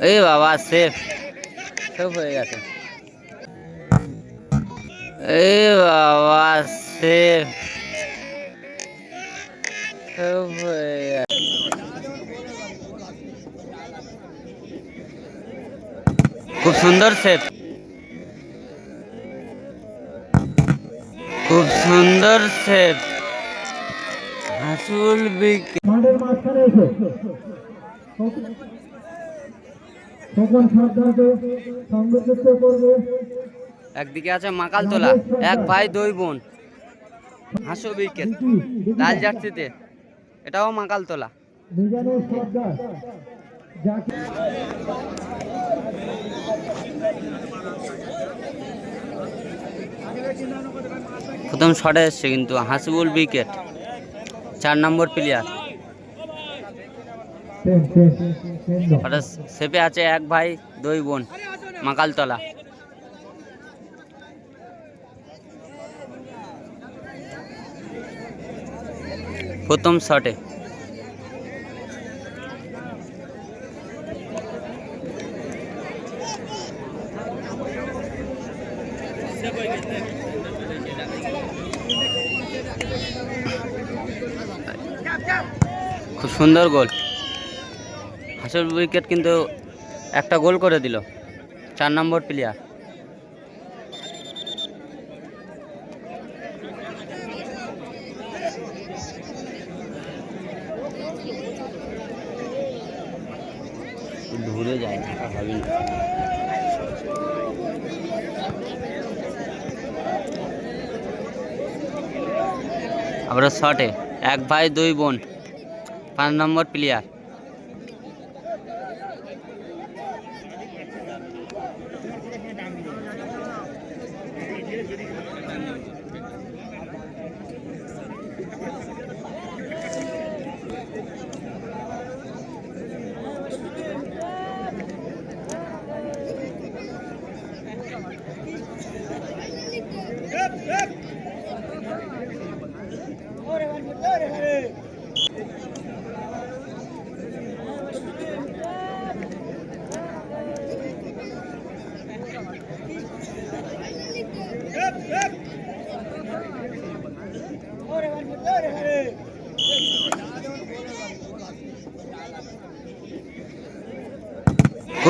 এই বাবা safe safe হয়ে গেছে এই বাবা সেফ সেফ হয়ে গেছে খুব সুন্দর সেফ খুব সুন্দর সেফ হাসুল বিক মাঠের মাঝখানে এসে সকল সর্দারকে সংযুক্ত করবে। একদিকে আছে মাকাল তোলা এক ভাই দুই বোন। হাসু উইকেট লাল জার্সিতে। এটাও মাকাল তোলা। সর্দার যাকে প্রথম শটে এসছে কিন্তু হাসিবুল উইকেট চার নম্বর প্লেয়ার। সেপে আছে এক ভাই দুই বোন মাকালতলা। প্রথম শটে। খুব সুন্দর গোল। হাসুর উইকেট কিন্তু একটা গোল করে দিল। চার নম্বর প্লেয়ার দূরে যায় না ভাবি আবার শটে এক ভাই, দুই বোন। পাঁচ number player Ore, Valverde, ore, ore.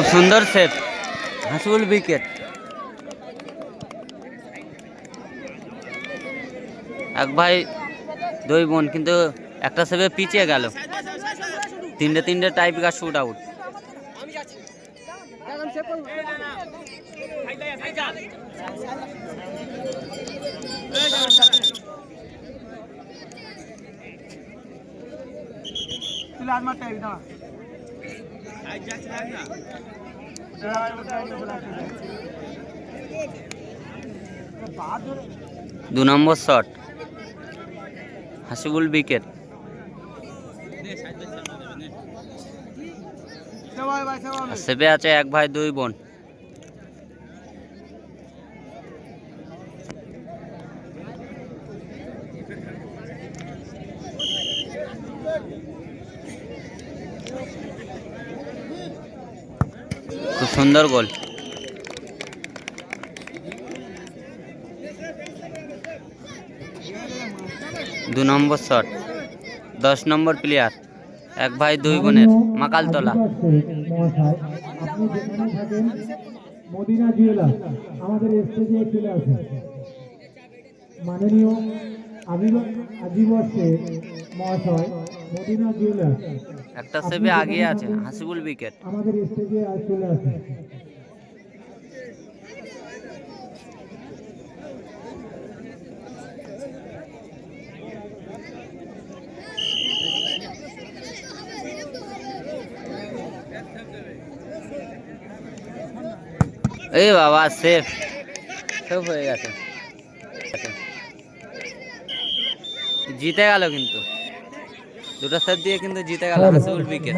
খুব সুন্দর সেট হাসুল উইকেট এক ভাই, দুই বোন, কিন্তু একটা সেভে পিছিয়ে গেল। তিনটে তিনটে টাইপিকার শুট আউট দু নম্বর শট। হাসিবুল বিকেট। সেভে আছে এক ভাই দুই বোন। খুব সুন্দর গোল। দু নম্বর শট দশ নম্বর প্লেয়ার এক ভাই, দুই বোনের, মাকালতলা। মাননীয় মহাশয় মদিনা একটা সেভে আগিয়ে আছে হাসিবুল উইকেট আমাদের স্টেজে চলে আসেন এই বাবা সেফ সেফ হয়ে গেছে। জিতে গেল কিন্তু। দুটো সেট দিয়ে কিন্তু জিতে গেল হাসিবুল উইকেট